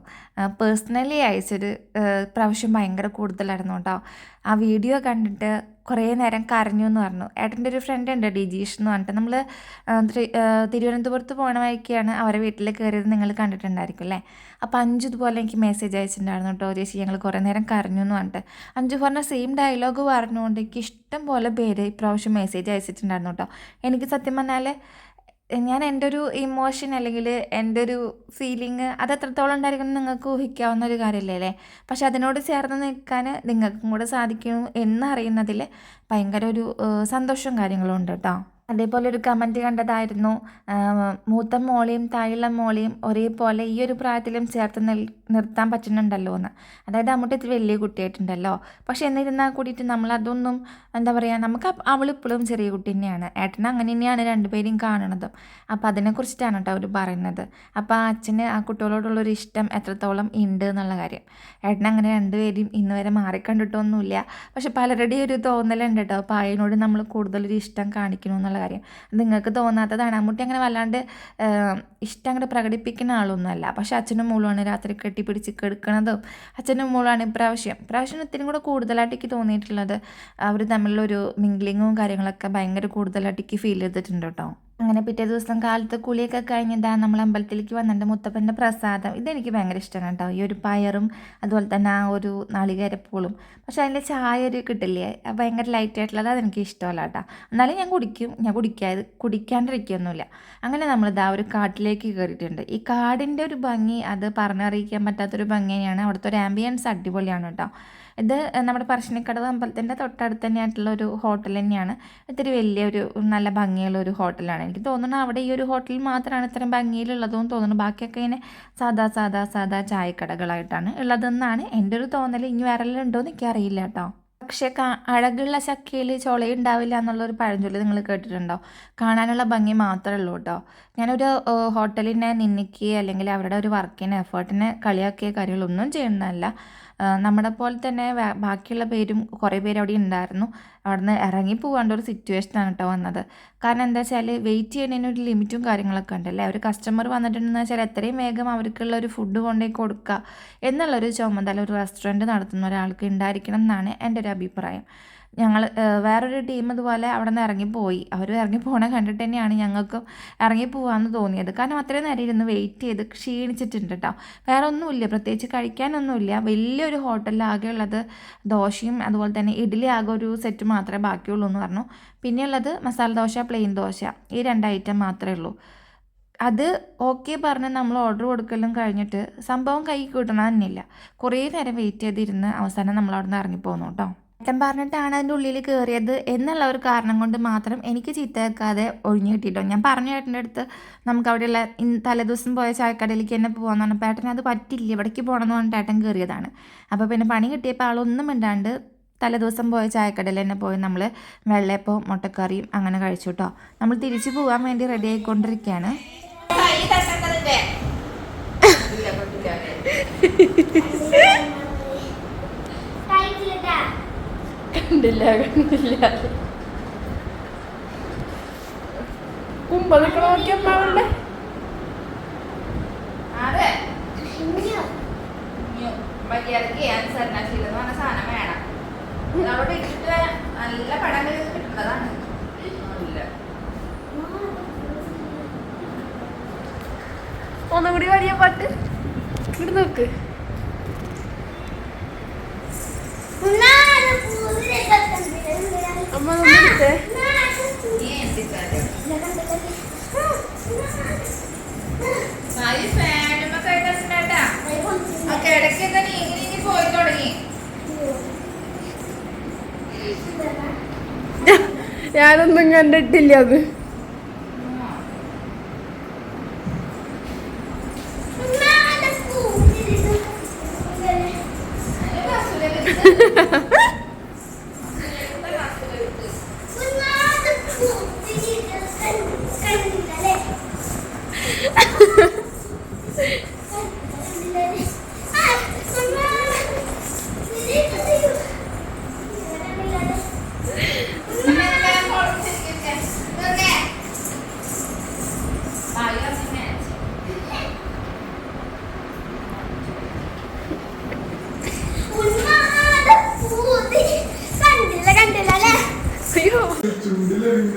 പേഴ്സണലി അയച്ചൊരു പ്രാവശ്യം ഭയങ്കര കൂടുതലായിരുന്നു കേട്ടോ ആ വീഡിയോ കണ്ടിട്ട് കുറേ നേരം കരഞ്ഞു എന്ന് പറഞ്ഞു. ഏട്ടന്റെ ഒരു ഫ്രണ്ട് ഉണ്ട് ഡിജീഷ് എന്ന് പറഞ്ഞിട്ട്. നമ്മൾ തിരുവനന്തപുരത്ത് പോകണ വഴിക്കാണ് അവരെ വീട്ടിൽ കയറിയത് നിങ്ങൾ കണ്ടിട്ടുണ്ടായിരിക്കും അല്ലേ അപ്പോൾ അഞ്ചു ഇതുപോലെ എനിക്ക് മെസ്സേജ് അയച്ചിട്ടുണ്ടായിരുന്നു കേട്ടോ ചേച്ചി ഞങ്ങൾ കുറേ നേരം കരഞ്ഞു എന്ന് പറഞ്ഞിട്ട്. അഞ്ചു പറഞ്ഞ സെയിം ഡയലോഗ് പറഞ്ഞുകൊണ്ട് എനിക്ക് ഇഷ്ടം പോലെ പേര് ഇപ്രാവശ്യം മെസ്സേജ് അയച്ചിട്ടുണ്ടായിരുന്നു കേട്ടോ എനിക്ക് സത്യം പറഞ്ഞാൽ ഞാൻ എന്റെ ഒരു ഇമോഷൻ അല്ലെങ്കിൽ എന്റെ ഒരു ഫീലിംഗ് അത് എത്രത്തോളം ഉണ്ടായിരിക്കും എന്ന് നിങ്ങൾക്ക് ഊഹിക്കാവുന്ന ഒരു കാര്യമല്ലേ അല്ലേ പക്ഷെ അതിനോട് ചേർന്ന് നിൽക്കാൻ നിങ്ങൾക്കും കൂടെ സാധിക്കും എന്നറിയുന്നതിൽ ഭയങ്കര ഒരു സന്തോഷവും കാര്യങ്ങളും ഉണ്ട് കേട്ടോ. അതേപോലെ ഒരു കമന്റ് കണ്ടതായിരുന്നു മൂത്ത മോളെയും താഴെയുള്ള മോളെയും ഒരേപോലെ ഈ ഒരു പ്രായത്തിലും ചേർത്ത് നിർത്താൻ പറ്റുന്നുണ്ടല്ലോ എന്ന് അതായത് അമ്മൂട്ടി ഇത്തിരി വലിയ കുട്ടിയായിട്ടുണ്ടല്ലോ. പക്ഷെ എന്നിരുന്നാൽ കൂടിയിട്ട് നമ്മളതൊന്നും എന്താ പറയുക നമുക്ക് അവളിപ്പോഴും ചെറിയ കുട്ടി തന്നെയാണ്. ഏട്ടൻ അങ്ങനെ തന്നെയാണ് രണ്ടുപേരെയും കാണണതും. അപ്പോൾ അതിനെക്കുറിച്ചിട്ടാണ് കേട്ടോ അവർ പറയുന്നത്. അപ്പോൾ ആ അച്ഛന് ആ കുട്ടികളോടുള്ളൊരു ഇഷ്ടം എത്രത്തോളം ഉണ്ട് എന്നുള്ള കാര്യം. ഏട്ടൻ അങ്ങനെ രണ്ടുപേരും ഇന്ന് വരെ മാറിക്കണ്ടിട്ടൊന്നുമില്ല. പക്ഷെ പലരുടെയും ഒരു തോന്നലുണ്ട് കേട്ടോ അപ്പോൾ അതിനോട് നമ്മൾ കൂടുതലൊരു ഇഷ്ടം കാണിക്കണം എന്നുള്ള കാര്യം. നിങ്ങൾക്ക് തോന്നാത്തതാണ്. അമ്മൂട്ടി അങ്ങനെ വല്ലാണ്ട് ഇഷ്ടം അങ്ങോട്ട് പ്രകടിപ്പിക്കുന്ന ആളൊന്നുമല്ല. പക്ഷേ അച്ഛനും മോളുമാണ് രാത്രി കെട്ടിപ്പിടിച്ച് കെടുക്കണതും. അച്ഛനും മോളാണ് ഇപ്രാവശ്യം. ഇപ്രാവശ്യം ഇത്തിരി കൂടെ കൂടുതലായിട്ട് എനിക്ക് തോന്നിയിട്ടുള്ളത് അവർ തമ്മിലൊരു മിംഗ്ലിങ്ങും കാര്യങ്ങളൊക്കെ ഭയങ്കര കൂടുതലായിട്ട് എനിക്ക് ഫീൽ ചെയ്തിട്ടുണ്ട് കേട്ടോ. അങ്ങനെ പിറ്റേ ദിവസം കാലത്ത് കുളിയൊക്കെ കഴിഞ്ഞതാ നമ്മൾ അമ്പലത്തിലേക്ക് വന്നിട്ട് മുത്തപ്പന്റെ പ്രസാദം. ഇതെനിക്ക് ഭയങ്കര ഇഷ്ടമാണ് കേട്ടോ. ഈ ഒരു പയറും അതുപോലെ തന്നെ ആ ഒരു നാളികേരപ്പൂളും. പക്ഷേ അതിന്റെ ചായ ഒരു കിട്ടില്ലേ? ഭയങ്കര ലൈറ്റ് ആയിട്ടുള്ളത് അതെനിക്ക് ഇഷ്ടമല്ല കേട്ടോ. എന്നാലും ഞാൻ കുടിക്കും. ഞാൻ കുടിക്കാതെ കുടിക്കാണ്ടിരിക്കുകയൊന്നുമില്ല. അങ്ങനെ നമ്മൾ നമ്മളിതാ ഒരു കാട്ടിലേക്ക് കയറിയിട്ടുണ്ട്. ഈ കാടിന്റെ ഒരു ഭംഗി അത് പറഞ്ഞറിയിക്കാൻ പറ്റാത്തൊരു ഭംഗി തന്നെയാണ് അവിടുത്തെ ഒരു ആംബിയൻസ് അടിപൊളിയാണ് കേട്ടോ. ഇത് നമ്മുടെ പറശ്ശിനിക്കടവ് അമ്പലത്തിന്റെ തൊട്ടടുത്ത് തന്നെയായിട്ടുള്ള ഒരു ഹോട്ടൽ തന്നെയാണ്. ഇത്തിരി വലിയൊരു നല്ല ഭംഗിയുള്ള ഒരു ഹോട്ടലാണ്. എനിക്ക് തോന്നുന്നു അവിടെ ഈ ഒരു ഹോട്ടലിൽ മാത്രമാണ് ഇത്രയും ഭംഗിയിലുള്ളതെന്ന് തോന്നുന്നു. ബാക്കിയൊക്കെ ഇങ്ങനെ സാധാ സാധാ സാധാ ചായക്കടകളായിട്ടാണ് ഉള്ളതെന്നാണ് എന്റെ ഒരു തോന്നൽ ഇനി വേറെ ഉണ്ടോ എന്ന് എനിക്കറിയില്ല കേട്ടോ. പക്ഷേ കാ അഴകുള്ള ചക്കയിൽ ചുളയുണ്ടാവില്ല എന്നുള്ളൊരു പഴഞ്ചൊല്ലി നിങ്ങൾ കേട്ടിട്ടുണ്ടോ? കാണാനുള്ള ഭംഗി മാത്രമേ ഉള്ളൂ കേട്ടോ. ഞാനൊരു ഹോട്ടലിനെ നിന്ദിക്കുകയോ അല്ലെങ്കിൽ അവരുടെ ഒരു വർക്കിനെ എഫേർട്ടിനെ കളിയാക്കിയ കാര്യങ്ങളൊന്നും ചെയ്യുന്നതല്ല. ഏഹ്, നമ്മുടെ പോലെ തന്നെ ബാക്കിയുള്ള പേരും കുറേ പേര് അവിടെ ഉണ്ടായിരുന്നു. അവിടുന്ന് ഇറങ്ങി പോകേണ്ട ഒരു സിറ്റുവേഷനാണ് കേട്ടോ വന്നത്. കാരണം എന്താ വെച്ചാൽ വെയിറ്റ് ചെയ്യുന്നതിന് ഒരു ലിമിറ്റും കാര്യങ്ങളൊക്കെ ഉണ്ടല്ലേ ഒരു കസ്റ്റമർ വന്നിട്ടുണ്ടെന്ന് വെച്ചാൽ എത്രയും വേഗം അവർക്കുള്ള ഒരു ഫുഡ് കൊണ്ടുപോയി കൊടുക്കുക. എന്നുള്ളൊരു ചുമതല ഒരു റെസ്റ്റോറന്റ് നടത്തുന്ന ഒരാൾക്ക് ഉണ്ടായിരിക്കണം എന്നാണ് എന്റെ ഒരു അഭിപ്രായം. ഞങ്ങൾ വേറൊരു ടീം ഇതുപോലെ അവിടെ നിന്ന് ഇറങ്ങിപ്പോയി. അവർ ഇറങ്ങി പോണ കണ്ടിട്ട് തന്നെയാണ് ഞങ്ങൾക്കും ഇറങ്ങിപ്പോവാന്ന് തോന്നിയത്. കാരണം അത്രയും നേരം ഇരുന്ന് വെയിറ്റ് ചെയ്ത് ക്ഷീണിച്ചിട്ടുണ്ട് കേട്ടോ വേറെ ഒന്നുമില്ല പ്രത്യേകിച്ച് കഴിക്കാനൊന്നുമില്ല. വലിയൊരു ഹോട്ടലിൽ ആകെ ഉള്ളത് ദോശയും അതുപോലെ തന്നെ ഇഡ്ഡലി ആകെ ഒരു സെറ്റ് മാത്രമേ ബാക്കിയുള്ളൂ എന്ന് പറഞ്ഞു. പിന്നെയുള്ളത് മസാല ദോശ പ്ലെയിൻ ദോശ. ഈ രണ്ട് ഐറ്റം മാത്രമേ ഉള്ളൂ. അത് ഓക്കെ പറഞ്ഞ് നമ്മൾ ഓർഡർ കൊടുക്കലും കഴിഞ്ഞിട്ട് സംഭവം കൈ കിട്ടണമെന്നില്ല കുറേ നേരം വെയിറ്റ് ചെയ്തിരുന്ന് അവസാനം നമ്മൾ അവിടെ നിന്ന് ഇറങ്ങിപ്പോന്നു കേട്ടോ ഏട്ടൻ പറഞ്ഞിട്ടാണ് അതിന്റെ ഉള്ളിൽ കയറിയത് എന്നുള്ള ഒരു കാരണം കൊണ്ട് മാത്രം എനിക്ക് ചീത്ത വെക്കാതെ ഒഴിഞ്ഞു കിട്ടിയിട്ടോ. ഞാൻ പറഞ്ഞു ഏട്ടന്റെ അടുത്ത് നമുക്ക് അവിടെയുള്ള തലേദിവസം പോയ ചായക്കടയിലേക്ക് തന്നെ പോകാമെന്ന് പറഞ്ഞപ്പോൾ ഏട്ടൻ അത് പറ്റില്ല ഇവിടേക്ക് പോകണം എന്ന് പറഞ്ഞിട്ട് ഏട്ടൻ കയറിയതാണ് അപ്പോൾ പിന്നെ പണി കിട്ടിയപ്പോൾ ആളൊന്നും മിണ്ടാണ്ട് തലേദിവസം പോയ ചായക്കടയിൽ തന്നെ പോയി നമ്മൾ വെള്ളയപ്പവും മുട്ടക്കറിയും അങ്ങനെ കഴിച്ചു കേട്ടോ നമ്മൾ തിരിച്ചു പോകാൻ വേണ്ടി റെഡി ആയിക്കൊണ്ടിരിക്കുകയാണ് കണ്ടില്ല കണ്ടില്ല. കുമ്പളൊക്കെ നോക്കിയമ്മ അതെ. മര്യാദയ്ക്ക് അനുസരണശീലം എന്ന് പറഞ്ഞ സാധനം വേണം. അവിടെ ഇട്ടിട്ട് നല്ല പടം കിട്ടുന്നതാണ്. ഒന്നുകൂടി വലിയ പാട്ട്. ഇവിടെ നോക്ക്. ഞാനൊന്നും കണ്ടിട്ടില്ല അത്.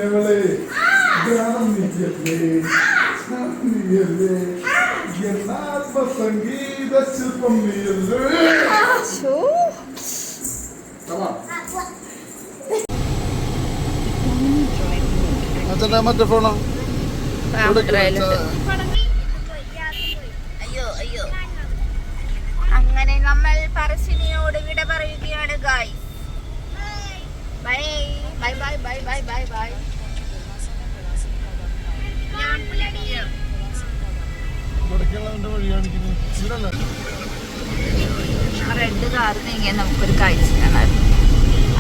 ഞങ്ങളെ ഗാനം നീയല്ലേ നീയല്ലേ? എന്നാത്മസംഗീത ശില്പം നീയല്ലേ അച്ഛന്റെ മറ്റേ ഫോണോ അയ്യോ അയ്യോ. അങ്ങനെ നമ്മൾ പറശ്ശിനിയോട് വിട പറയുകയാണ് guys bye bye bye bye bye bye bye red car നീങ്ങിയാൽ നമുക്കൊരു കാഴ്ച കാണാമായിരുന്നു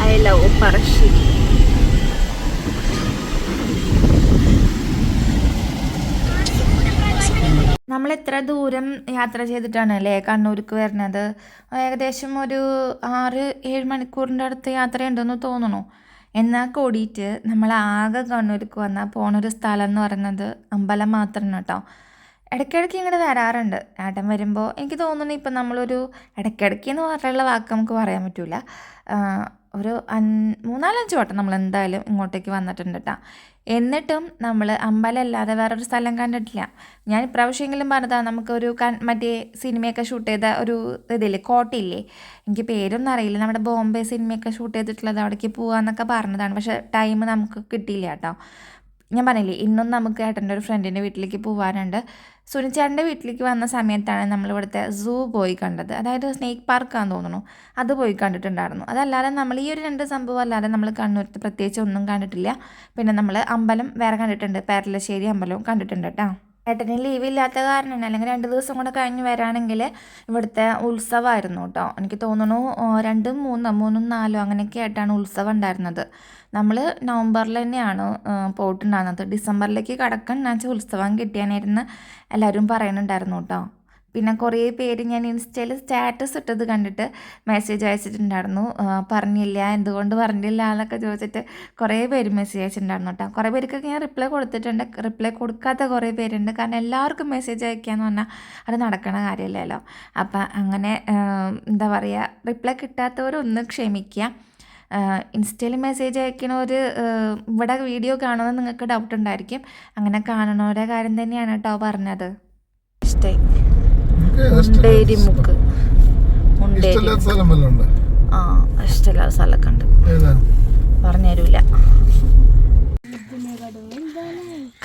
ഐ ലവ് പറശ്ശിനി. നമ്മൾ എത്ര ദൂരം യാത്ര ചെയ്തിട്ടാണ് അല്ലേ കണ്ണൂർക്ക് വരുന്നത്? ഏകദേശം ഒരു ആറ് ഏഴ് മണിക്കൂറിന്റെ അടുത്ത് യാത്രയുണ്ടെന്ന് തോന്നുന്നു. എന്നാൽ കൂടിയിട്ട് നമ്മൾ ആകെ കണ്ണൂർക്ക് വന്നാൽ പോണൊരു സ്ഥലം എന്ന് പറയുന്നത് അമ്പലം മാത്രമാണ് കേട്ടോ. ഇടയ്ക്കിടയ്ക്ക് ഇങ്ങോട്ട് വരാറുണ്ട്. ഏട്ടൻ വരുമ്പോൾ എനിക്ക് തോന്നുന്നു ഇപ്പം നമ്മളൊരു ഇടയ്ക്കിടയ്ക്ക് എന്ന് പറഞ്ഞുള്ള വാക്ക് നമുക്ക് പറയാൻ പറ്റില്ല ഒരു അൻ മൂന്നാലഞ്ച് വട്ടം നമ്മൾ എന്തായാലും ഇങ്ങോട്ടേക്ക് വന്നിട്ടുണ്ട് കേട്ടോ എന്നിട്ടും നമ്മൾ അമ്പലം അല്ലാതെ വേറൊരു സ്ഥലം കണ്ടിട്ടില്ല. ഞാൻ ഇപ്രാവശ്യമെങ്കിലും പറഞ്ഞതാ നമുക്കൊരു കൺ മറ്റേ സിനിമയൊക്കെ ഷൂട്ട് ചെയ്ത ഒരു ഇതില്ലേ കോട്ടയില്ലേ എനിക്ക് പേരൊന്നും അറിയില്ല. നമ്മുടെ ബോംബെ സിനിമയൊക്കെ ഷൂട്ട് ചെയ്തിട്ടുള്ളത് അവിടേക്ക് പോകാമെന്നൊക്കെ പറഞ്ഞതാണ്. പക്ഷേ ടൈം നമുക്ക് കിട്ടിയില്ല കേട്ടോ ഞാൻ പറഞ്ഞില്ലേ ഇന്നും നമുക്ക് ഏട്ടന്റെ ഒരു ഫ്രണ്ടിന്റെ വീട്ടിലേക്ക് പോകാനുണ്ട് സുനിച്ചേട്ടന്റെ വീട്ടിലേക്ക് വന്ന സമയത്താണ് നമ്മളിവിടുത്തെ സൂ പോയി കണ്ടത്. അതായത് സ്നേക്ക് പാർക്കാന്ന് തോന്നുന്നു. അത് പോയി കണ്ടിട്ടുണ്ടായിരുന്നു. അതല്ലാതെ നമ്മൾ ഈ ഒരു രണ്ട് സംഭവം അല്ലാതെ നമ്മൾ കണ്ണൂരത്ത് പ്രത്യേകിച്ച് ഒന്നും കണ്ടിട്ടില്ല. പിന്നെ നമ്മൾ അമ്പലം വേറെ കണ്ടിട്ടുണ്ട്. പേരലശ്ശേരി അമ്പലവും കണ്ടിട്ടുണ്ട് കേട്ടോ. ഏട്ടന് ലീവ് ഇല്ലാത്ത കാരണമാണ് അല്ലെങ്കിൽ രണ്ട് ദിവസം കൂടെ കഴിഞ്ഞ് വരാണെങ്കിൽ ഇവിടുത്തെ ഉത്സവമായിരുന്നു കേട്ടോ. എനിക്ക് തോന്നുന്നു രണ്ടും മൂന്നും മൂന്നും നാലും അങ്ങനെയൊക്കെ ആയിട്ടാണ് ഉത്സവം ഉണ്ടായിരുന്നത്. നമ്മൾ നവംബറിൽ തന്നെയാണ് പോയിട്ടുണ്ടാകുന്നത്. ഡിസംബറിലേക്ക് കടക്കാൻ ഞാൻ ഉത്സവം കിട്ടിയാനായിരുന്നു എല്ലാവരും പറയുന്നുണ്ടായിരുന്നു കേട്ടോ പിന്നെ കുറേ പേര് ഞാൻ ഇൻസ്റ്റയിൽ സ്റ്റാറ്റസ് ഇട്ടത് കണ്ടിട്ട് മെസ്സേജ് അയച്ചിട്ടുണ്ടായിരുന്നു. പറഞ്ഞില്ല എന്തുകൊണ്ട് പറഞ്ഞില്ല എന്നൊക്കെ ചോദിച്ചിട്ട് കുറേ പേര് മെസ്സേജ് അയച്ചിട്ടുണ്ടായിരുന്നു കേട്ടോ കുറേ പേർക്കൊക്കെ ഞാൻ റിപ്ലൈ കൊടുത്തിട്ടുണ്ട്. റിപ്ലൈ കൊടുക്കാത്ത കുറേ പേരുണ്ട്. കാരണം എല്ലാവർക്കും മെസ്സേജ് അയക്കുകയെന്ന് പറഞ്ഞാൽ അത് നടക്കണ കാര്യമല്ലല്ലോ. അപ്പം അങ്ങനെ എന്താ പറയുക റിപ്ലൈ കിട്ടാത്തവരൊന്ന് ക്ഷമിക്കുക ഇൻസ്റ്റയിൽ മെസ്സേജ് അയക്കണവർ ഇവിടെ വീഡിയോ കാണുമെന്ന് നിങ്ങൾക്ക് ഡൗട്ട് ഉണ്ടായിരിക്കും. അങ്ങനെ കാണണവരെ കാര്യം തന്നെയാണ് കേട്ടോ പറഞ്ഞത്. പറഞ്ഞുതരൂല മുണ്ടേരി മുക്ക്. മുണ്ടേരി. ആ ഇഷ്ടമില്ലാത്ത സ്ഥലമൊക്കെ ഉണ്ട്. ഏതാ?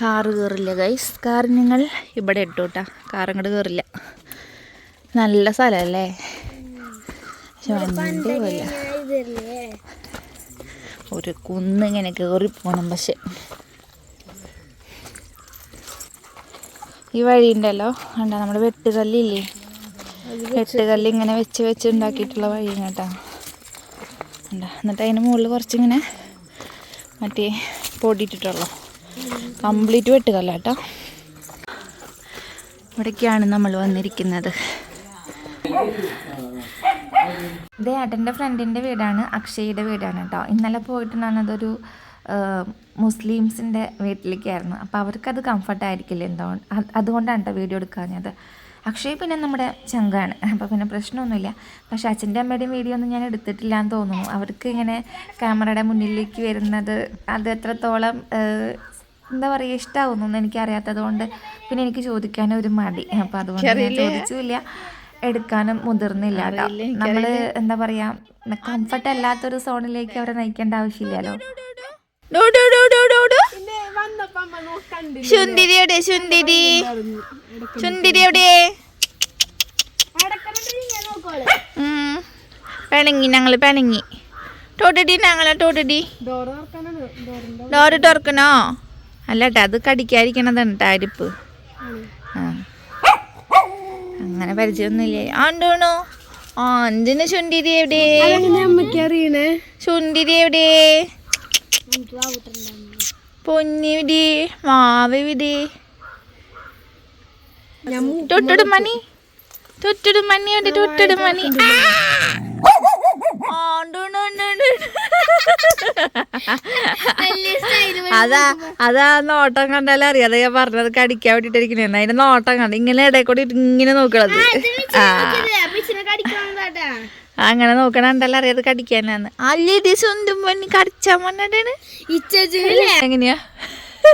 കാറ് കയറില്ല ഗൈസ് കാർ നിങ്ങൾ ഇവിടെ ഇട്ടു കേട്ടാ. കാർ ഇങ്ങോട്ട് കയറില്ല നല്ല സ്ഥലമല്ലേ? പക്ഷെ വണ്ടി പോയില്ല ഒരു കുന്നിങ്ങനെ കയറിപ്പോണം പക്ഷെ. ഈ വഴി ഉണ്ടല്ലോ കണ്ട നമ്മുടെ വെട്ടുകല്ലില്ലേ? വെട്ടുകല്ല് ഇങ്ങനെ വെച്ച് വെച്ച് ഉണ്ടാക്കിയിട്ടുള്ള വഴി കേട്ടോ. കണ്ട എന്നിട്ട് അതിന് മുകളിൽ കുറച്ചിങ്ങനെ മറ്റേ പൊടിയിട്ടിട്ടുള്ളൂ. കംപ്ലീറ്റ് വെട്ടുകല്ല കേട്ടോ. ഇവിടേക്കാണ് നമ്മൾ വന്നിരിക്കുന്നത്. ഇത് ഏട്ടന്റെ ഫ്രണ്ടിന്റെ വീടാണ് അക്ഷയുടെ വീടാണ് കേട്ടോ ഇന്നലെ പോയിട്ടുണ്ടായിരുന്നത് അതൊരു മുസ്ലിംസിന്റെ വീട്ടിലേക്കായിരുന്നു. അപ്പോൾ അവർക്കത് കംഫർട്ടായിരിക്കില്ല എന്തോ അതുകൊണ്ടാണ് കേട്ടോ വീഡിയോ എടുക്കാഞ്ഞത്. അക്ഷയ് പിന്നെ നമ്മുടെ ചങ്കാണ് അപ്പോൾ പിന്നെ പ്രശ്നമൊന്നുമില്ല. പക്ഷെ അച്ഛന്റെ അമ്മയുടെയും വീഡിയോ ഒന്നും ഞാൻ എടുത്തിട്ടില്ല എന്ന് തോന്നുന്നു. അവർക്ക് ഇങ്ങനെ ക്യാമറയുടെ മുന്നിലേക്ക് വരുന്നത് അത് എത്രത്തോളം എന്താ പറയുക ഇഷ്ടമാവുന്നു എനിക്കറിയാത്തത് കൊണ്ട് പിന്നെ എനിക്ക് ചോദിക്കാനൊരു മടി. അപ്പോൾ അതുകൊണ്ട് ഞാൻ ചോദിച്ചില്ല എടുക്കാനും മുതിർന്നില്ല നമ്മൾ നമ്മൾ എന്താ പറയാ കംഫർട്ട് അല്ലാത്തൊരു സോണിലേക്ക് അവരെ നയിക്കേണ്ട ആവശ്യമില്ലല്ലോ. പെണങ്ങി എവിടെ എവിടെ. പിണങ്ങി ഞങ്ങൾ പിണങ്ങി. ടോട്ടടി ഞങ്ങളെ ടോട്ടടി ഡോറ് തുറക്കണോ? അല്ല കേട്ടോ അത് കടിക്കാതിരിക്കണതാണ് ടാരിപ്പ് ആ. അങ്ങനെ പരിചയമൊന്നുമില്ലേ ആണ്ടോണോ? ആ എന്തിനു ശുന്തിരി എവിടെ? അറിയണേ? ചുണ്ടിരി എവിടെ? പൊന്നിവിടെ മാവിവിടെ തൊട്ടിടും മണി. തൊട്ടിടും മണി എവിടെ തൊട്ടിടും മണി. അതാ അതാ നോട്ടം കണ്ടാലും അറിയാതെ ഞാൻ പറഞ്ഞത് കടിക്കാൻ വേണ്ടിട്ടിരിക്കണേ അതിന്റെ നോട്ടം കണ്ട ഇങ്ങനെ ഇടയിൽ കൂടി ഇങ്ങനെ നോക്കണത്. ആ അങ്ങനെ നോക്കണല്ലോ അറിയാതെ കടിക്കാനാന്ന്. അല്ലേ ഇത് സ്വന്തം പണി വന്നിട്ടാണ് ഇച്ചില്ലേ എങ്ങനെയാ?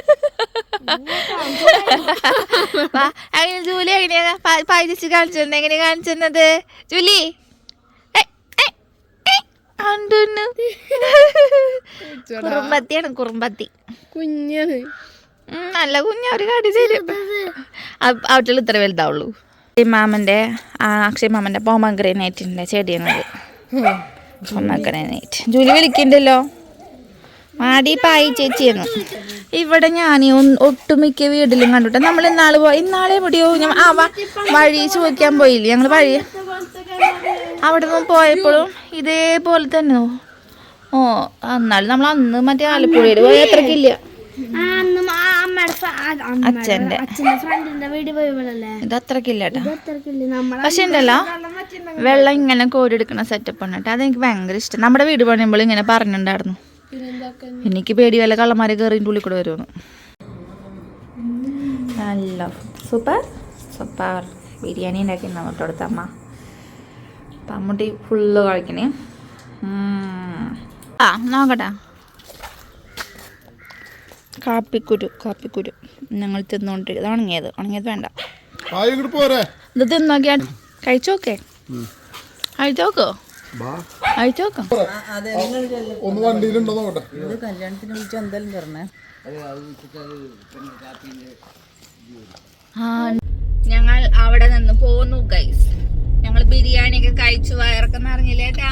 അങ്ങനെ ജൂലി എങ്ങനെയാ? പായച്ച് കാണിച്ചു എങ്ങനെയാ കാണിച്ചത് ജൂലി. കുറുമ്പത്തിയാണ് കുറുമ്പത്തി. കുഞ്ഞാണ്. നല്ല കുഞ്ഞ ഒരു കാട്ടി തരും. ഇത്ര വലുതാവുള്ളൂ. മാമന്റെ അക്ഷയ് മാമന്റെ പോമഗ്രനേറ്റിന്റെ ചെടിയാണത്. Pomegranate Julie വിളിക്കണ്ടല്ലോ? മാടി പായി ചേച്ചിയെന്ന്. ഇവിടെ ഞാൻ ഒട്ടുമിക്ക വീട്ടിലും കണ്ടിട്ട് നമ്മൾ ഇന്നാൾ പോയി ഇന്നാളെ എവിടെയോ ഞാൻ ആ വഴി ചോദിക്കാൻ പോയില്ലേ? ഞങ്ങൾ വഴി അവിടെ നിന്ന് പോയപ്പോഴും ഇതേപോലെ തന്നെ ഓ എന്നാലും നമ്മൾ അന്ന് മറ്റേ ആലപ്പുഴയിൽ പോയി അത്രക്കില്ല. അച്ഛന്റെ ഇത് അത്രക്കില്ല. പക്ഷെ ഉണ്ടല്ലോ വെള്ളം ഇങ്ങനെ കോരി കോരിയെടുക്കുന്ന സെറ്റപ്പ് ആണ് കേട്ടോ. അതെനിക്ക് ഭയങ്കര ഇഷ്ടം. നമ്മുടെ വീട് പണിയുമ്പോൾ ഇങ്ങനെ പറഞ്ഞിട്ടുണ്ടായിരുന്നു. എനിക്ക് പേടി വല്ല കള്ളന്മാരെ കയറിന്റെ ഉള്ളിൽ കൂടെ വരുമെന്ന് നല്ല സൂപ്പർ. സൂപ്പർ. ബിരിയാണി ഉണ്ടാക്കി നമുക്ക് കൊടുത്ത അമ്മ. അപ്പം അമ്മൂട്ടി ഫുള്ള് കഴിക്കണേ. ആ നോക്കട്ടെ. കാപ്പിക്കുരു കാപ്പിക്കുരു. ഞങ്ങൾ തിന്നുകൊണ്ടിരിക്കും ഇത് ഉണങ്ങിയത്. ഉണങ്ങിയത് വേണ്ട. ആയി ഇങ്ങോട്ട് പോരെ. ഇത് തിന്നോക്കിയാ കഴിച്ചോക്കെ കഴിച്ചോക്കോ കഴിച്ചോക്കോ ഒന്ന് വണ്ടിയിലുണ്ടോ നോക്കട്ടെ. ആ ഞങ്ങൾ അവിടെ നിന്ന് പോന്നു ഗൈസ് ഞങ്ങൾ ബിരിയാണി ഒക്കെ കഴിച്ചു വയറൊക്കെ നിറഞ്ഞില്ലേട്ടാ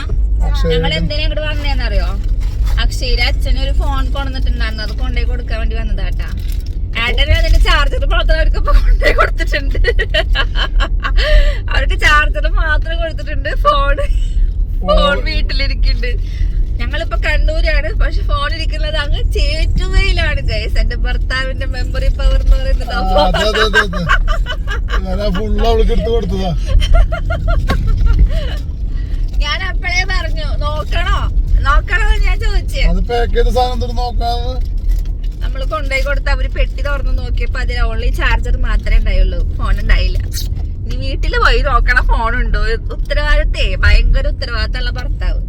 ഞങ്ങൾ എന്തിനാ ഇങ്ങോട്ട് വന്നേന്നറിയോ? അക്ഷയുടെ അച്ഛൻ ഒരു ഫോൺ കൊണ്ടുവന്നിട്ടുണ്ടായിരുന്നു. അത് കൊണ്ടുപോയി കൊടുക്കാൻ വേണ്ടി വന്നതാട്ടാ ഏട്ടന് അതിന്റെ ചാർജർ മാത്രം അവർക്ക് ഇപ്പൊ കൊടുത്തിട്ടുണ്ട്. അവർക്ക് ചാർജർ മാത്രം കൊടുത്തിട്ടുണ്ട്. ഫോൺ ഫോൺ വീട്ടിലിരിക്കുന്നുണ്ട്. ഞങ്ങളിപ്പോ കണ്ണൂരാണ്. പക്ഷെ ഫോണിരിക്കുന്നത് അങ്ങ് ചേറ്റുവയിലാണ് ഗൈസ് എന്റെ ഭർത്താവിന്റെ മെമ്മറി പവർ എന്ന് പറയുന്നത് ഞാൻ അപ്പഴേ പറഞ്ഞു നോക്കണോ? നോക്കണോ? ഞാൻ ചോദിച്ചേ. നമ്മൾ കൊണ്ടുപോയി കൊടുത്ത അവർ പെട്ടി തുറന്ന് നോക്കിയപ്പോ അതിൽ ഓൺലി ചാർജർ മാത്രമേ ഉണ്ടായുള്ളൂ. ഫോൺ ഉണ്ടായില്ല. ഇനി വീട്ടിൽ പോയി നോക്കണ? ഫോണുണ്ടോ ഉത്തരവാദിത്തേ. ഭയങ്കര ഉത്തരവാദിത്തമുള്ള ഭർത്താവ്.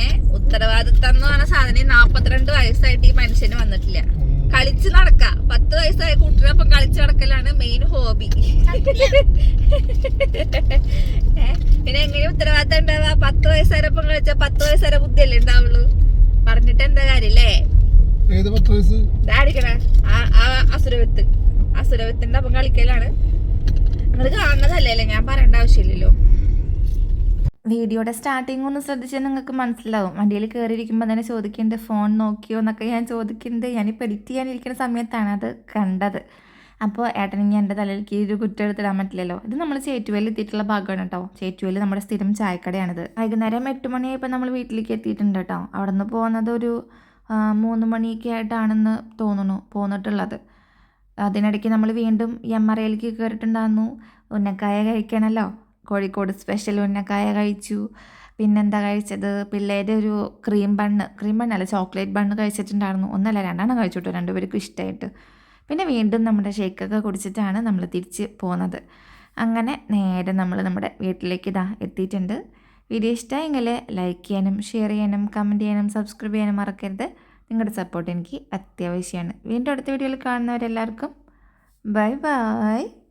ഏ? ഉത്തരവാദിത്തം എന്ന് പറഞ്ഞ സാധനം നാപ്പത്തിരണ്ട് വയസ്സായിട്ട് ഈ മനുഷ്യന് വന്നിട്ടില്ല. കളിച്ച് നടക്ക. പത്ത് വയസ്സായ കുട്ടികളൊപ്പം കളിച്ച് നടക്കലാണ് മെയിൻ ഹോബി പിന്നെ എങ്ങനെ ഉത്തരവാദിത്തം ഉണ്ടാവുക? പത്ത് വയസ്സായപ്പം കളിച്ച പത്ത് വയസ്സായ ബുദ്ധിയല്ലേ ഉണ്ടാവുള്ളൂ? പറഞ്ഞിട്ട് എന്താ കാര്യല്ലേ? വയസ്സ്? അസുരവിത്ത്. അസുരവിത്തിന്റെ അപ്പം കളിക്കലാണ്. നിങ്ങൾ കാണുന്നതല്ലേ? ഞാൻ പറയേണ്ട ആവശ്യമില്ലല്ലോ. വീഡിയോയുടെ സ്റ്റാർട്ടിങ് ഒന്ന് ശ്രദ്ധിച്ചാൽ നിങ്ങൾക്ക് മനസ്സിലാവും. വണ്ടിയിൽ കയറിയിരിക്കുമ്പോൾ തന്നെ ചോദിക്കുന്നുണ്ട് ഫോൺ നോക്കിയോ? എന്നൊക്കെ ഞാൻ ചോദിക്കുന്നുണ്ട് ഞാനിപ്പോൾ എഡിറ്റ് ചെയ്യാനിരിക്കുന്ന സമയത്താണ് അത് കണ്ടത്. അപ്പോൾ ഏട്ടനെങ്കിൽ എന്റെ തലയിലേക്ക് ഒരു കുറ്റം എടുത്തിടാൻ പറ്റില്ലല്ലോ. ഇത് നമ്മൾ ചേറ്റുവേലിൽ എത്തിയിട്ടുള്ള ഭാഗമാണ് കേട്ടോ. ചേറ്റുവേലിൽ നമ്മുടെ സ്ഥിരം ചായക്കടയാണിത്. വൈകുന്നേരം എട്ട് മണിയായപ്പോൾ നമ്മൾ വീട്ടിലേക്ക് എത്തിയിട്ടുണ്ട് കേട്ടോ. അവിടെ നിന്ന് പോകുന്നത് ഒരു മൂന്ന് മണിയൊക്കെ ആയിട്ടാണെന്ന് തോന്നുന്നു പോന്നിട്ടുള്ളത്. അതിനിടയ്ക്ക് നമ്മൾ വീണ്ടും എം ആർ ഐയിലേക്ക് കയറിയിട്ടുണ്ടായിരുന്നു. ഉന്നക്കായ കഴിക്കണമല്ലോ കോഴിക്കോട് സ്പെഷ്യൽ ഉന്നക്കായ കഴിച്ചു. പിന്നെന്താ കഴിച്ചത്? പിള്ളേരുടെ ഒരു ക്രീം ബണ്ണ് ക്രീം ബണ്ണല്ല ചോക്ലേറ്റ് ബണ്ണ് കഴിച്ചിട്ടുണ്ടായിരുന്നു. ഒന്നല്ല രണ്ടെണ്ണം കഴിച്ചു രണ്ടുപേർക്കും ഇഷ്ടമായിട്ട്. പിന്നെ വീണ്ടും നമ്മുടെ ഷേക്കൊക്കെ കുടിച്ചിട്ടാണ് നമ്മൾ തിരിച്ച് പോകുന്നത് അങ്ങനെ നേരെ നമ്മൾ നമ്മുടെ വീട്ടിലേക്ക് ഇതാ എത്തിയിട്ടുണ്ട്. വീഡിയോ ഇഷ്ടമായെങ്കിൽ ലൈക്ക് ചെയ്യാനും ഷെയർ ചെയ്യാനും കമന്റ് ചെയ്യാനും സബ്സ്ക്രൈബ് ചെയ്യാനും മറക്കരുത്. നിങ്ങളുടെ സപ്പോർട്ട് എനിക്ക് അത്യാവശ്യമാണ്. വീണ്ടും അടുത്ത വീഡിയോയിൽ കാണുന്നവരെല്ലാവർക്കും ബൈ ബൈ